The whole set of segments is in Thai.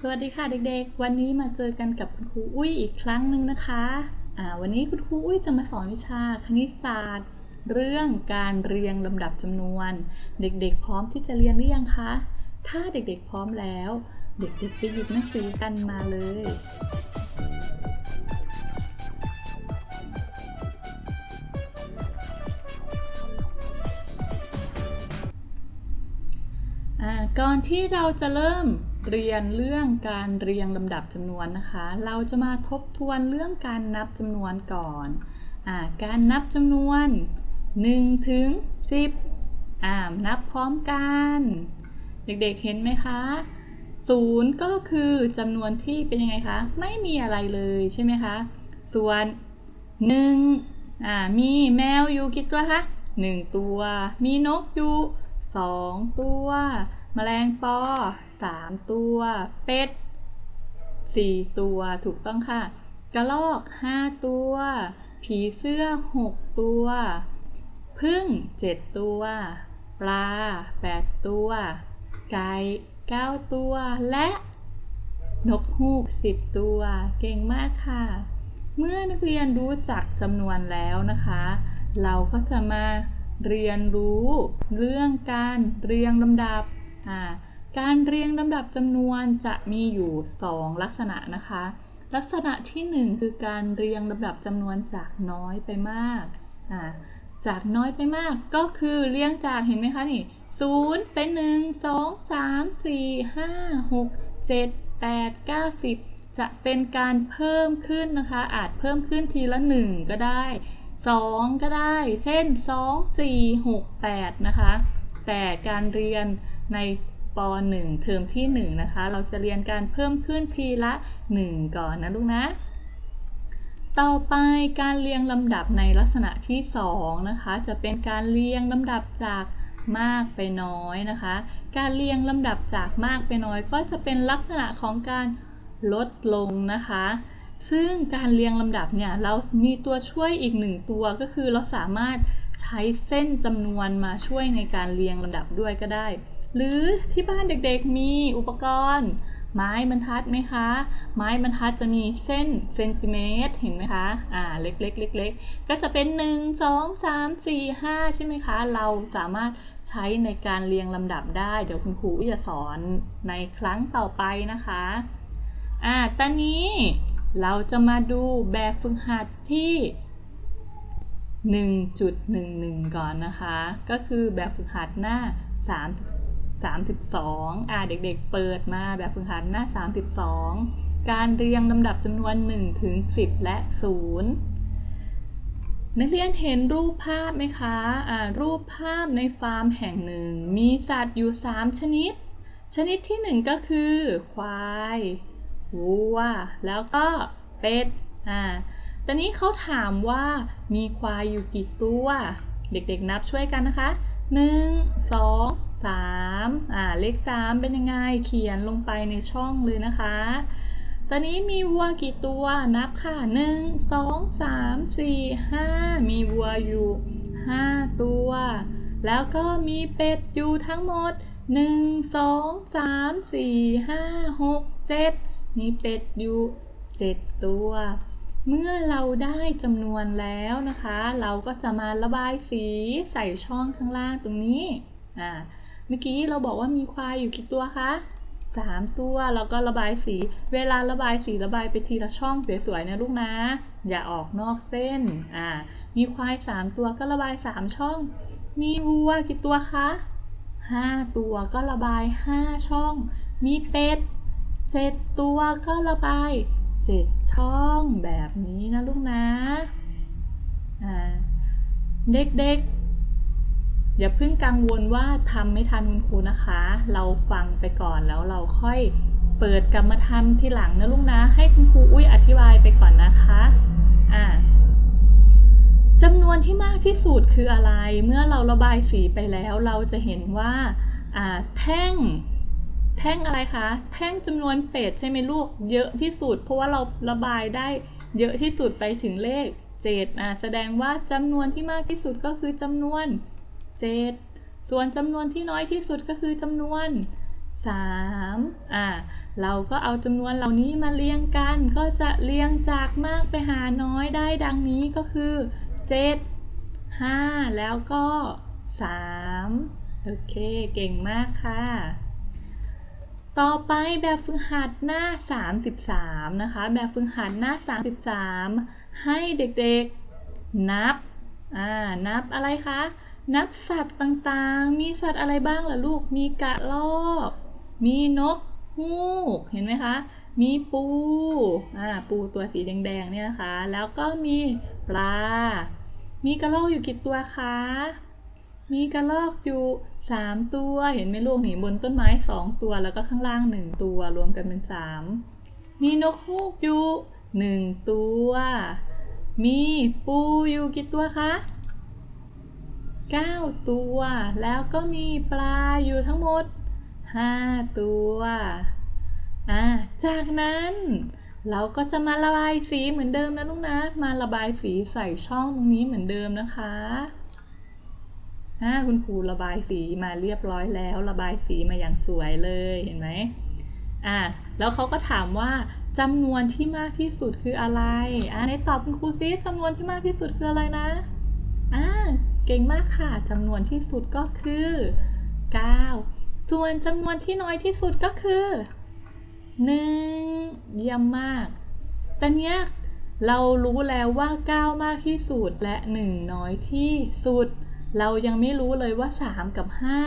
สวัสดีค่ะเด็กๆ วันนี้มาเจอกันกับคุณครูอุ้ยอีกครั้งหนึ่งนะคะอ่าวันนี้คุณครูอุ้ยจะมาสอนวิชาคณิตศาสตร์ เรื่องการเรียงลำดับจำนวน เด็กๆ พร้อมที่จะเรียนหรือยังคะ ถ้าเด็กๆ พร้อมแล้ว เด็กๆ ไปหยิบหนังสือกันมาเลยอ่าก่อนที่เราจะเริ่ม เรียนเรื่องการเรียงลำดับจำนวนนะคะ เราจะมาทบทวนเรื่องการนับจำนวนก่อนอการนับจำนวน1ถึง10อ่านับพร้อมกัน เด็กๆเห็นไหมคะ0ก็คือจำนวนที่เป็นยังไงคะ ไม่มีอะไรเลยใช่ไหมคะ ส่วน1อ่ามีแมวอยู่กี่ตัวคะ1ตัว มีนกอยู่สองตัว แมลงปอสามตัว เป็ดสี่ตัวถูกต้องค่ะ กระรอกห้าตัว ผีเสื้อหกตัวพึ่งเจ็ดตัว ปลาแปดตัว ไก่เก้าตัว และนกฮูกสิบตัว เก่งมากค่ะ เมื่อนักเรียนรู้จักจำนวนแล้วนะคะ เราก็จะมาเรียนรู้เรื่องการเรียงลำดับ การเรียงลำดับจำนวนจะมีอยู่ 2 ลักษณะนะคะ ลักษณะที่ 1 คือการเรียงลำดับจำนวนจากน้อยไปมากจากน้อยไปมากก็คือเรียงจากเห็นไหมคะนี่ศูนย์เป็นหนึ่งสองสามสี่ห้าหกเจ็ดแปดเก้าสิบจะเป็นการเพิ่มขึ้นนะคะ อาจเพิ่มขึ้นทีละ1ก็ได้2ก็ได้ เช่น2 4 6 8นะคะ แต่การเรียนในป .1 เทอมที่ 1 นะคะ เราจะเรียนการเพิ่มขึ้นทีละ 1 ก่อนนะลูกนะ ต่อไปการเรียงลำดับในลักษณะที่ 2 นะคะ จะเป็นการเรียงลำดับจากมากไปน้อยนะคะ การเรียงลำดับจากมากไปน้อย ก็จะเป็นลักษณะของการลดลงนะคะ ซึ่งการเรียงลำดับเนี่ยเรามีตัวช่วยอีกหนึ่งตัวก็คือเราสามารถ ใช้เส้นจำนวนมาช่วยในการเรียงลำดับด้วยก็ได้ หรือที่บ้านเด็กๆมีอุปกรณ์ ไม้บรรทัดไหมคะ ไม้บรรทัดจะมีเส้นเซนติเมตรเห็นไหมคะ อ่า เล็กๆเล็กๆก็จะเป็น 1 2 3 4 5 ใช่ไหมคะ เราสามารถใช้ในการเรียงลำดับได้ เดี๋ยวคุณครูจะสอนในครั้งต่อไปนะคะ อ่า ตอนนี้เราจะมาดูแบบฝึกหัดที่ 1.11 ก่อนนะคะ ก็คือแบบฝึกหัดหน้า 3 32อ่าเด็กๆเปิดมาแบบฝึกหัดหน้า 32 การเรียงลำดับจำนวน 1 ถึง 10 และ 0 นักเรียนเห็นรูปภาพไหมคะอ่ารูปภาพในฟาร์มแห่งหนึ่ง มีสัตว์อยู่ 3 ชนิด ชนิดที่ 1 ก็คือ ควาย วัว แล้วก็เป็ดอ่า ตอนนี้เขาถามว่ามีควายอยู่กี่ตัว เด็กๆนับช่วยกันนะคะ 1 2 3อ่าเลข3เป็นยังไง เขียนลงไปในช่องเลยนะคะ ตอนนี้มีวัวกี่ตัวนับค่ะ 1 2 3 4 5 มีวัวอยู่ 5 ตัว แล้วก็มีเป็ดอยู่ทั้งหมด 1 2 3 4 5 6 7 มีเป็ดอยู่ 7 ตัว เมื่อเราได้จำนวนแล้วนะคะ เราก็จะมาระบายสีใส่ช่องข้างล่างตรงนี้อ่าเมื่อกี้เราบอกว่ามีควายอยู่กี่ตัวคะสามตัวเราก็ระบายสี เวลาระบายสีระบายไปทีละช่องสวยๆนะลูกนะ อย่าออกนอกเส้นอ่ามีควายสามตัวก็ระบายสามช่อง มีวัวกี่ตัวคะห้าตัวก็ระบายห้าช่อง มีเป็ดเจ็ดตัวก็ระบาย เจ็ดช่องแบบนี้นะลูกนะเด็กๆ อย่าเพิ่งกังวลว่าทำไม่ทันคุณครูนะคะ เราฟังไปก่อนแล้วเราค่อยเปิดกรรมฐานที่หลังนะลูกนะ ให้คุณครูอุ้ยอธิบายไปก่อนนะคะอ่าจำนวนที่มากที่สุดคืออะไร เมื่อเราระบายสีไปแล้ว เราจะเห็นว่าแท่ง แท่งอะไรคะ แท่งจำนวนเป็ดใช่ไหมลูก เยอะที่สุด เพราะว่าเราระบายได้เยอะที่สุดไปถึงเลข7อ่าแสดงว่าจำนวนที่มากที่สุดก็คือจำนวน 7 ส่วนจำนวนที่น้อยที่สุดก็คือจำนวน3อ่าเราก็เอาจำนวนเหล่านี้มาเรียงกัน ก็จะเรียงจากมากไปหาน้อยได้ดังนี้ก็คือ 7 5 แล้วก็ 3 โอเค เก่งมากค่ะ ต่อไปแบบฝึกหัดหน้า 33 นะคะ แบบฝึกหัดหน้า 33 ให้เด็กๆนับ อ่า นับอะไรคะ นับสัตว์ต่างๆ มีสัตว์อะไรบ้างล่ะลูก มีกระรอก มีนกฮูก เห็นไหมคะ มีปู อ่า ปูตัวสีแดงๆ เนี่ยนะคะ แล้วก็มีปลา มีกระรอกอยู่กี่ตัวคะ มีกระรอกอยู่3ตัวเห็นไหมลูกนี่บนต้นไม้2ตัวแล้วก็ข้างล่าง1ตัวรวมกันเป็น3มีนกฮูกอยู่1ตัว มีปูอยู่กี่ตัวคะ9ตัว แล้วก็มีปลาอยู่ทั้งหมด5ตัวอ่าจากนั้นเราก็จะมาระบายสีเหมือนเดิมนะลูกนะ มาระบายสีใส่ช่องตรงนี้เหมือนเดิมนะคะ อ่าคุณครูระบายสีมาเรียบร้อยแล้ว ระบายสีมาอย่างสวยเลยเห็นไหมอ่าแล้วเขาก็ถามว่าจำนวนที่มากที่สุดคืออะไรอ่าในตอบคุณครูซิจำนวนที่มากที่สุดคืออะไรนะอ่าเก่งมากค่ะจำนวนที่สุดก็คือ 9 ส่วนจำนวนที่น้อยที่สุดก็คือ1เยี่ยมมาก ตอนเนี้ยเรารู้แล้วว่า 9 มากที่สุดและ 1 น้อยที่สุด เรายังไม่รู้เลยว่า 3 กับ 5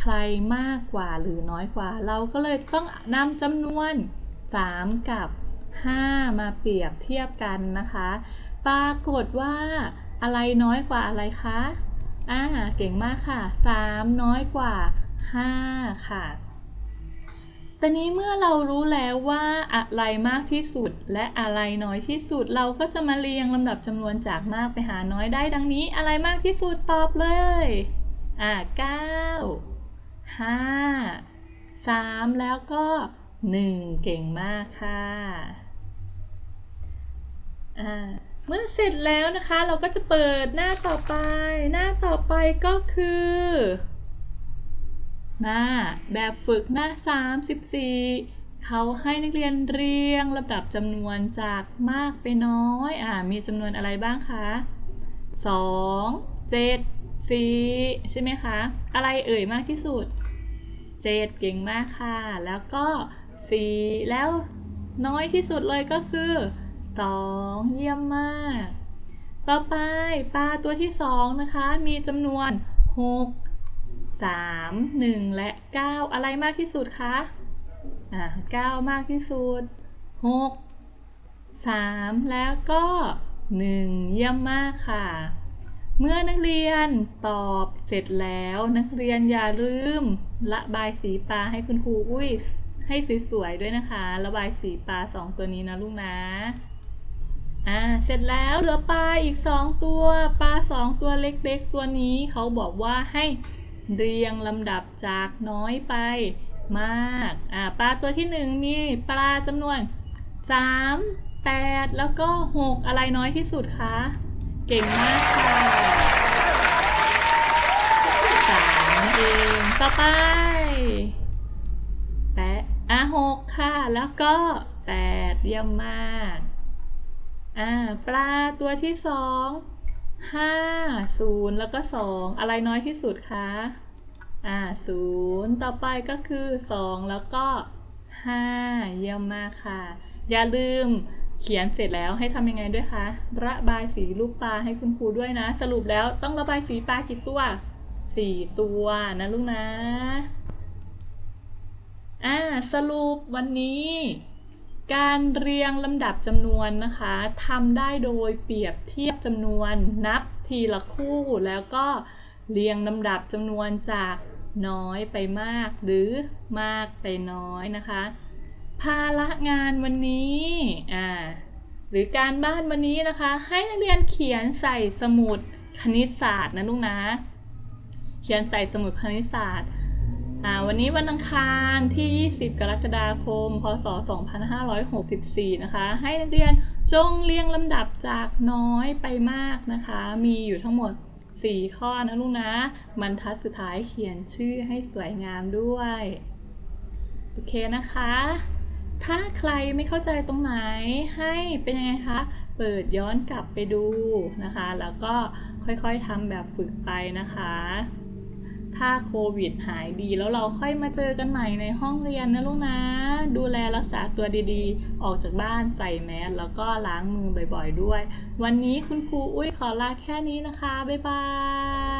ใครมากกว่าหรือน้อยกว่า เราก็เลยต้องนำจำนวน 3 กับ 5 มาเปรียบเทียบกันนะคะ ปรากฏว่าอะไรน้อยกว่าอะไรคะอ่าเก่งมากค่ะ 3 น้อยกว่า 5 ค่ะ ตอนนี้เมื่อเรารู้แล้วว่าอะไรมากที่สุด และอะไรน้อยที่สุด เราก็จะมาเรียงลำดับจำนวนจากมากไปหาน้อยได้ดังนี้ อะไรมากที่สุดตอบเลย อ่า9 5 3แล้วก็1เก่งมากค่ะอ่าเมื่อเสร็จแล้วนะคะ เราก็จะเปิดหน้าต่อไป หน้าต่อไปก็คือ หน้า แบบฝึกหน้า 34 เขาให้นักเรียนเรียงลำดับจำนวนจากมากไปน้อย อ่า มีจำนวนอะไรบ้างคะ 2 7 4 ใช่ไหมคะ อะไรเอ่ยมากที่สุด 7 เก่งมากค่ะ แล้วก็ 4 แล้วน้อยที่สุดเลยก็คือ 2 เยี่ยมมาก ต่อไปปลาตัวที่ 2 นะคะ มีจำนวน 6 3 1 และ 9 อะไรมากที่สุดคะอ่า9มากที่สุด 6 3 แล้วก็ 1 เยี่ยมมากค่ะ เมื่อนักเรียนตอบเสร็จแล้วนักเรียนอย่าลืมระบายสีปลาให้คุณครูอุ้ยให้สวยๆด้วยนะคะ ระบายสีปลาสองตัวนี้นะลูกนะอ่า เสร็จแล้วเหลือปลาอีกสองตัว ปลาสองตัวเล็กๆ ตัวนี้เขาบอกว่าให้ เรียงลำดับจากน้อยไปมากอ่าปลาตัวที่หนึ่งมีปลาจำนวน3 8แล้วก็6อะไรน้อยที่สุดคะ เก่งมากค่ะสามเองต่อไปแปดอะหกค่ะ แล้วก็แปดเยี่ยมมาก อ่า ปลาตัวที่สอง ห้าศูนย์แล้วก็สองอะไรน้อยที่สุดคะอ่าศูนย์ต่อไปก็คือสองแล้วก็ห้าเยี่ยมมากค่ะ อย่าลืมเขียนเสร็จแล้วให้ทำยังไงด้วยคะ ระบายสีลูกปลาให้คุณครูด้วยนะ สรุปแล้วต้องระบายสีปลากี่ตัวสี่ตัวนะลูกนะ อ่า สรุปวันนี้ การเรียงลำดับจำนวนนะคะทำได้โดยเปรียบเทียบจำนวนนับทีละคู่แล้วก็เรียงลำดับจำนวนจากน้อยไปมากหรือมากไปน้อยนะคะ ภาระงานวันนี้อ่าหรือการบ้านวันนี้นะคะ ให้นักเรียนเขียนใส่สมุดคณิตศาสตร์นะลูกนะ เขียนใส่สมุดคณิตศาสตร์ วันนี้วันอังคารที่ 20 กรกฎาคม พศ 2564 นะคะ ให้นักเรียนจงเรียงลำดับจากน้อยไปมากนะคะ มีอยู่ทั้งหมด 4 ข้อนะลูกนะ บรรทัดสุดท้ายเขียนชื่อให้สวยงามด้วย โอเคนะคะ ถ้าใครไม่เข้าใจตรงไหนให้เป็นยังไงคะ เปิดย้อนกลับไปดูนะคะ แล้วก็ค่อยๆทำแบบฝึกไปนะคะ ถ้าโควิดหายดี แล้วเราค่อยมาเจอกันใหม่ในห้องเรียนนะลูกนะ ดูแลรักษาตัวดีๆ ออกจากบ้านใส่แมสแล้วก็ล้างมือบ่อยๆด้วย วันนี้คุณครูอุ้ยขอลาแค่นี้นะคะ บ๊ายบาย